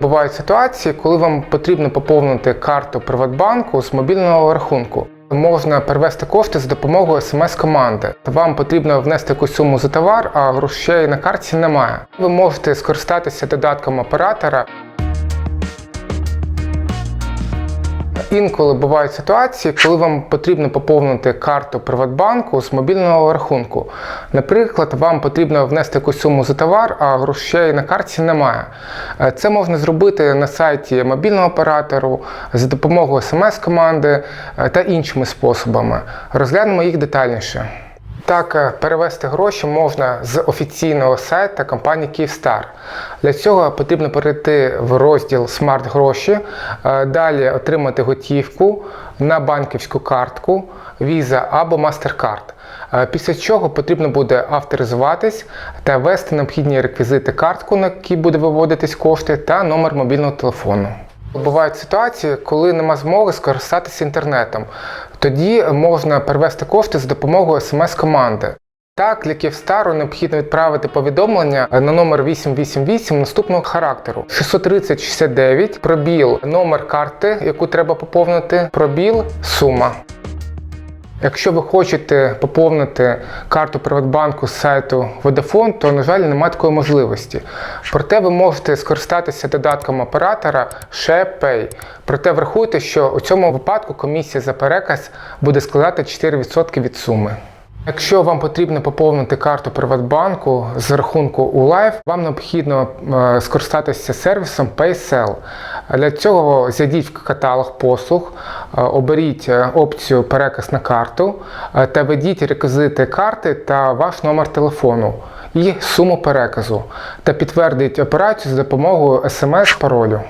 Бувають ситуації, коли вам потрібно поповнити карту Приватбанку з мобільного рахунку. Можна перевести кошти за допомогою смс-команди. Вам потрібно внести якусь суму за товар, а грошей на карті немає. Ви можете скористатися додатком оператора. Інколи бувають ситуації, коли вам потрібно поповнити карту Приватбанку з мобільного рахунку. Наприклад, вам потрібно внести якусь суму за товар, а грошей на карті немає. Е, Це можна зробити на сайті мобільного оператору за допомогою смс-команди е, та іншими способами. Розглянемо їх детальніше. Так, е, перевести гроші можна з офіційного сайту компанії Київстар. Для цього потрібно перейти в розділ Смарт гроші, е, далі отримати готівку на банківську картку, Visa або MasterCard. Е, Після чого потрібно буде авторизуватись та ввести необхідні реквізити картку, на якій буде виводитись кошти, та номер мобільного телефону. Бувають ситуації, коли нема змоги скористатися інтернетом. Тоді можна перевести кошти з допомогою смс-команди. Так, для Київстару необхідно відправити повідомлення на номер 888 наступного характеру: 63069, пробіл номер карти, яку треба поповнити, пробіл сума. Якщо ви хочете поповнити карту Приватбанку з сайту Vodafone, то, на жаль, немає такої можливості. Проте ви можете скористатися додатком оператора SharePay. Проте врахуйте, що у цьому випадку комісія за переказ буде складати 4% від суми. Якщо вам потрібно поповнити карту Приватбанку з рахунку у Life, вам необхідно е, скористатися сервісом PaySell. Для цього зайдіть в каталог послуг, е, оберіть е, опцію Переказ на карту та введіть реквізити карти та ваш номер телефону і суму переказу та підтвердіть операцію з допомогою смс-паролю.